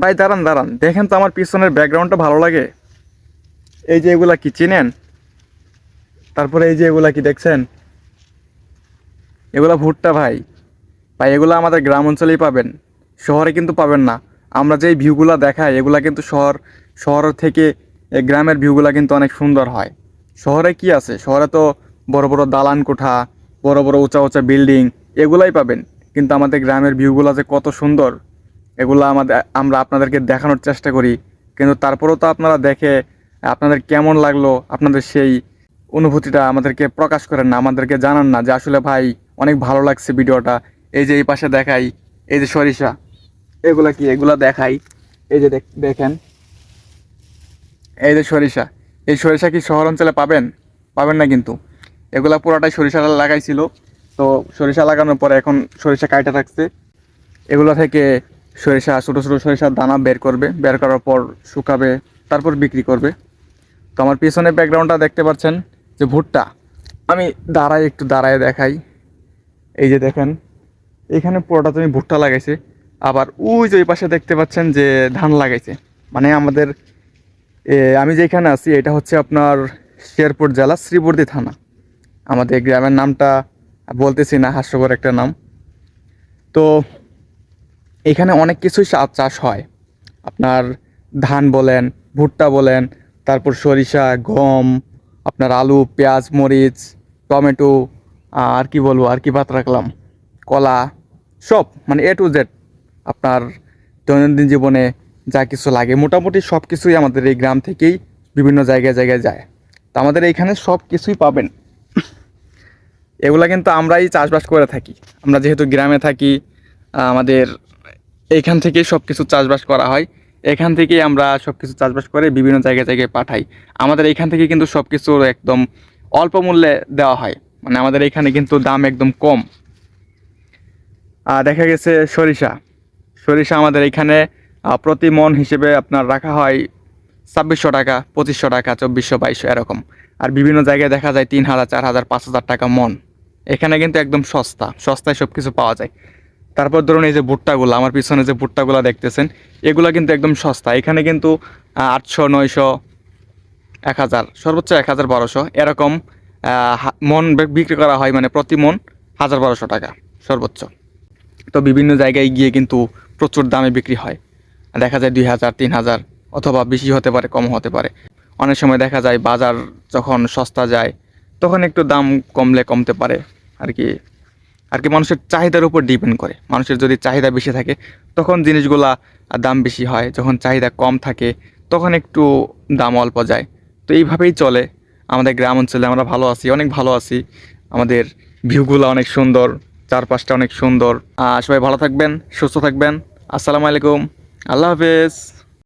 ভাই, দাঁড়ান দাঁড়ান। দেখেন তো আমার পিছনের ব্যাকগ্রাউন্ডটা ভালো লাগে। এই যে এগুলা কি চিনেন? তারপরে এই যে এগুলা কি দেখছেন? এগুলা ভুট্টা ভাই। ভাই, এগুলো আমাদের গ্রাম অঞ্চলেই পাবেন। শহরে কিন্তু পাবেন না। আমরা যেই ভিউগুলো দেখাই, এগুলা কিন্তু শহর শহর থেকে গ্রামের ভিউগুলো কিন্তু অনেক সুন্দর হয়। শহরে কি আছে? শহরে তো বড় বড় দালান কোঠা, বড় বড় উঁচা উঁচা বিল্ডিং, এগুলাই পাবেন। কিন্তু আমাদের গ্রামের ভিউগুলো যে কত সুন্দর এগুলো আমাদের, আমরা আপনাদেরকে দেখানোর চেষ্টা করি। কিন্তু তারপরেও তো আপনারা দেখে আপনাদের কেমন লাগল, আপনাদের সেই অনুভূতিটা আমাদেরকে প্রকাশ করেন না, আমাদেরকে জানান না যে আসলে ভাই অনেক ভালো লাগছে ভিডিওটা। এই যে এই পাশে দেখাই, এই যে সরিষা, এগুলা কি? এগুলা দেখাই। এই যে দেখ- দেখেন। এই যে সরিষা, এই সরিষা কি শহর অঞ্চলে পাবেন? পাবেন না কিন্তু। এগুলা পুরোটাই সরিষা লাগাইছিল। তো সরিষা লাগানোর পরে এখন সরিষা কাইটা রাখছে এগুলো থেকে সরিষা, ছোটো ছোটো সরিষার দানা বের করবে। বের করার পর শুকাবে, তারপর বিক্রি করবে। তো আমার পিছনে ব্যাকগ্রাউন্ডটা দেখতে পাচ্ছেন, যে ভুট্টা। আমি দাঁড়াই একটু দাঁড়ায় দেখাই। এই যে দেখেন, এখানে পুরোটা তুমি ভুট্টা লাগাইছে। আবার ওই যে ওই পাশে দেখতে পাচ্ছেন যে ধান লাগাইছে। মানে আমাদের আমি যেখানে আছি, এটা হচ্ছে আপনার শেরপুর জেলা শ্রীবর্দী থানা। আমাদের গ্রামের নামটা বলতেছি না, হাস্যকর একটা নাম। তো এখানে অনেক কিছুই চাষ হয়। আপনার ধান বলেন, ভুট্টা বলেন, তারপর সরিষা, গম, আপনার আলু, পেঁয়াজ, মরিচ, টমেটো, আর কি বলব, আর কি ভাত রাখলাম, কলা, সব মানে এ টু জেড আপনার দৈনন্দিন জীবনে যা কিছু লাগে। মোটামুটি সব কিছুই আমাদের এই গ্রাম থেকেই বিভিন্ন জায়গায় জায়গায় যায়। তো আমাদের এইখানে সব কিছুই পাবেন। এগুলা কিন্তু আমরাই চাষবাস করে থাকি। আমরা যেহেতু গ্রামে থাকি, আমাদের এইখান থেকেই সব কিছু চাষবাস করা হয়। এখান থেকেই আমরা সব কিছু চাষবাস করে বিভিন্ন জায়গায় জায়গায় পাঠাই। আমাদের এখান থেকে কিন্তু সব কিছু একদম অল্প মূল্যে দেওয়া হয়। মানে আমাদের এখানে কিন্তু দাম একদম কম। আর দেখা গেছে সরিষা। সরিষা আমাদের এখানে প্রতি মন হিসেবে আপনার রাখা হয় ছাব্বিশশো টাকা, পঁচিশশো টাকা, চব্বিশশো, বাইশশো, এরকম। আর বিভিন্ন জায়গায় দেখা যায় তিন হাজার, চার হাজার, পাঁচ হাজার টাকা মন। এখানে কিন্তু একদম সস্তা। সস্তায় সব কিছু পাওয়া যায়। তারপর ধরুন এই যে ভুট্টাগুলো, আমার পিছনে যে ভুট্টাগুলো দেখতেছেন, এগুলো কিন্তু একদম সস্তা। এখানে কিন্তু আটশো, নয়শো, এক হাজার, সর্বোচ্চ এক হাজার বারোশো। এরকম মন বিক্রি করা হয় মানে প্রতি মন হাজার বারোশো টাকা, সর্বোচ্চ। তো বিভিন্ন জায়গায় গিয়ে কিন্তু প্রচুর দামে বিক্রি হয়। দেখা যায় দুই হাজার, তিন হাজার, অথবা বেশি হতে পারে কম হতে পারে। অনেক সময় দেখা যায় বাজার যখন সস্তা যায়, তখন একটু দাম কমলে কমতে পারে, আর কি। আর কি মানুষের চাহিদার উপর ডিপেন্ড করে। মানুষের যদি চাহিদা বেশি থাকে, তখন জিনিসগুলা দাম বেশি হয়, যখন চাহিদা কম থাকে, তখন একটু দাম অল্প যায়। তো এইভাবেই চলে। আমাদের গ্রাম অঞ্চলে আমরা ভালো আছি, অনেক ভালো আছি। আমাদের ভিউগুলো অনেক সুন্দর, চারপাশটা অনেক সুন্দর। সবাই ভালো থাকবেন, সুস্থ থাকবেন। আসসালামু আলাইকুম। আল্লাহ হাফেজ।